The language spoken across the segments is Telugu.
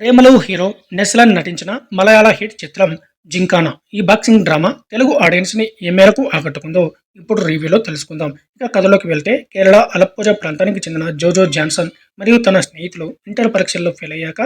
ప్రేమలు హీరో నెస్లన్ నటించిన మలయాళ హిట్ చిత్రం జింకానా. ఈ బాక్సింగ్ డ్రామా తెలుగు ఆడియన్స్ని ఏ మేరకు ఆకట్టుకుందో ఇప్పుడు రివ్యూలో తెలుసుకుందాం. ఇక కథలోకి వెళ్తే కేరళ అలప్పుజ ప్రాంతానికి చెందిన జోజో జాన్సన్ మరియు తన స్నేహితులు ఇంటర్ పరీక్షల్లో ఫెయిల్ అయ్యాక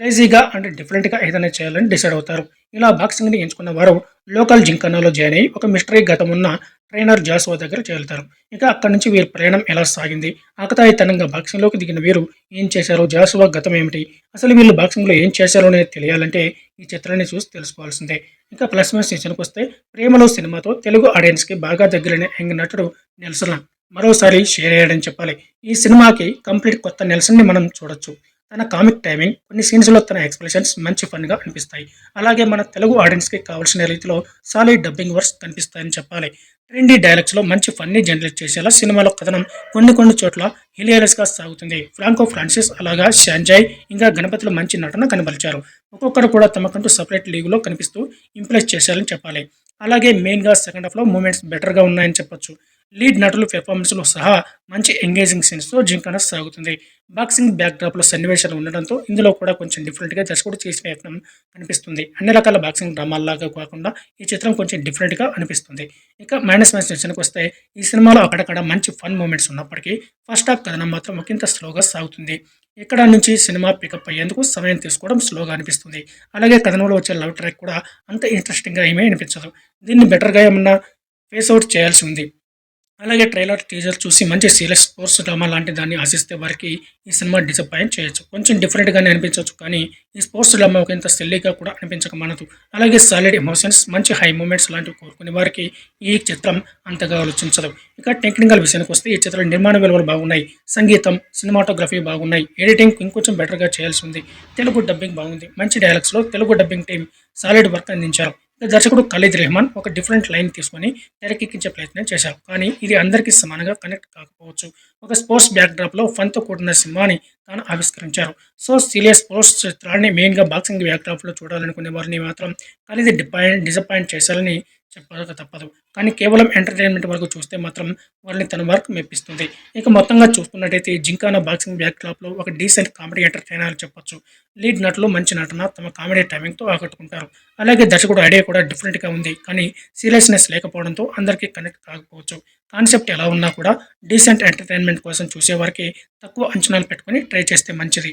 క్రేజీగా అండ్ డిఫరెంట్గా ఏదైనా చేయాలని డిసైడ్ అవుతారు. ఇలా బాక్సింగ్ని ఎంచుకున్న వారు లోకల్ జింకానాలో జాయిన్ అయ్యి ఒక మిస్టరీ గతం ఉన్న ట్రైనర్ జాసువా దగ్గర చేరుతారు. ఇక అక్కడి నుంచి వీరి ప్రయాణం ఎలా సాగింది? ఆకతాయితనంగా బాక్సింగ్లోకి దిగిన వీరు ఏం చేశారు జాసువా గతం ఏమిటి? అసలు వీళ్ళు బాక్సింగ్లో ఏం చేశారో అనేది తెలియాలంటే ఈ చిత్రాన్ని చూసి తెలుసుకోవాల్సిందే. ఇంకా ప్లస్ వన్ సీజన్కి వస్తే ప్రేమలో సినిమాతో తెలుగు ఆడియన్స్కి బాగా దగ్గరైన యంగ్ నటుడు నెల్సన్. మరోసారి షేర్ అయ్యాడని చెప్పాలి. ఈ సినిమాకి కంప్లీట్ కొత్త నెల్సన్ని మనం చూడొచ్చు. తన కామిక్ టైమింగ్ కొన్ని సీన్స్లో తన ఎక్స్ప్రెషన్స్ మంచి ఫన్గా అనిపిస్తాయి. అలాగే మన తెలుగు ఆడియన్స్కి కావాల్సిన రీతిలో సాలిడ్ డబ్బింగ్ వర్క్స్ కనిపిస్తాయని చెప్పాలి. ట్రెండీ డైలాగ్స్లో మంచి ఫన్నీ జనరేట్ చేసేలా సినిమాలో కథనం కొన్ని కొన్ని చోట్ల హిలియరస్గా సాగుతుంది. ఫ్రాంకో ఫ్రాన్సిస్ అలాగా షాంజాయ్ ఇంకా గణపతిలో మంచి నటన కనబరిచారు. ఒక్కొక్కరు కూడా తమకంటూ సపరేట్ లీగులో కనిపిస్తూ ఇంప్రెస్ చేశారని చెప్పాలి. అలాగే మెయిన్గా సెకండ్ హాఫ్లో మూమెంట్స్ బెటర్గా ఉన్నాయని చెప్పొచ్చు. లీడ్ నటులు పెర్ఫార్మెన్స్లో సహా మంచి ఎంగేజింగ్ సీన్స్తో జింకన సాగుతుంది. బాక్సింగ్ బ్యాక్డ్రాప్లో సన్నివేశాలు ఉండడంతో ఇందులో కూడా కొంచెం డిఫరెంట్గా దర్శకుడు చేసిన యత్నం అనిపిస్తుంది. అన్ని రకాల బాక్సింగ్ డ్రామాల్లాగా కాకుండా ఈ చిత్రం కొంచెం డిఫరెంట్గా అనిపిస్తుంది. ఇక మైనస్ మైనస్ విషయానికి వస్తే ఈ సినిమాలో అక్కడక్కడ మంచి ఫన్ మూమెంట్స్ ఉన్నప్పటికీ ఫస్ట్ హాఫ్ కథనం మాత్రం ఒకంత స్లోగా సాగుతుంది. ఇక్కడ నుంచి సినిమా పికప్ అయ్యేందుకు సమయం తీసుకోవడం స్లోగా అనిపిస్తుంది. అలాగే కథనంలో వచ్చే లవ్ ట్రాక్ కూడా అంత ఇంట్రెస్టింగ్గా ఏమీ అనిపించదు. దీన్ని బెటర్గా ఏమన్నా ఫేస్ అవుట్ చేయాల్సి ఉంది. అలాగే ట్రైలర్ టీజర్ చూసి మంచి సీరియస్ స్పోర్ట్స్ డ్రామా లాంటి దాన్ని ఆశిస్తే వారికి ఈ సినిమా డిసప్పాయింట్ చేయొచ్చు. కొంచెం డిఫరెంట్గానే అనిపించవచ్చు కానీ ఈ స్పోర్ట్స్ డ్రామా ఒక ఇంత సెల్లీగా కూడా అనిపించక మనదు అలాగే సాలిడ్ ఎమోషన్స్ మంచి హై మూమెంట్స్ లాంటివి కోరుకునే వారికి ఈ చిత్రం అంతగా ఆలోచించదు. ఇక టెక్నికల్ విషయానికి వస్తే ఈ చిత్రం నిర్మాణ విలువలు బాగున్నాయి. సంగీతం సినిమాటోగ్రఫీ బాగున్నాయి. ఎడిటింగ్ ఇంకొంచెం బెటర్గా చేయాల్సి ఉంది. తెలుగు డబ్బింగ్ బాగుంది. మంచి డైలాగ్స్లో Telugu dubbing team solid work అందించారు. దర్శకుడు ఖలీద్ రెహమాన్ ఒక డిఫరెంట్ లైన్ తీసుకొని తెరకెక్కించే ప్రయత్నం చేశారు. కానీ ఇది అందరికీ సమానంగా కనెక్ట్ కాకపోవచ్చు. ఒక స్పోర్ట్స్ బ్యాక్డ్రాప్లో ఫన్తో కూడిన సినిమాని తాను ఆవిష్కరించారు. సో సీరియస్ స్పోర్ట్స్ చిత్రాన్ని మెయిన్గా బాక్సింగ్ బ్యాక్డ్రాప్లో చూడాలనుకునే వారిని మాత్రం ఖలీద్ డిపాయింట్ డిసప్పాయింట్ చేశారని చెప్పక తప్పదు. కానీ కేవలం ఎంటర్టైన్మెంట్ వరకు చూస్తే మాత్రం వారిని తన వర్క్ మెప్పిస్తుంది. ఇక మొత్తంగా చూసుకున్నట్టయితే జింకానా బాక్సింగ్ బ్యాక్ డ్రాప్లో ఒక డీసెంట్ కామెడీ ఎంటర్టైనర్ అని చెప్పొచ్చు. లీడ్ నటులు మంచి నటన తమ కామెడీ టైమింగ్తో ఆకట్టుకుంటారు. అలాగే దర్శకుడు ఐడియా కూడా డిఫరెంట్గా ఉంది. కానీ సీరియస్నెస్ లేకపోవడంతో అందరికీ కనెక్ట్ కాకపోవచ్చు. కాన్సెప్ట్ ఎలా ఉన్నా కూడా డీసెంట్ ఎంటర్టైన్మెంట్ కోసం చూసేవారికి తక్కువ అంచనాలు పెట్టుకొని ట్రై చేస్తే మంచిది.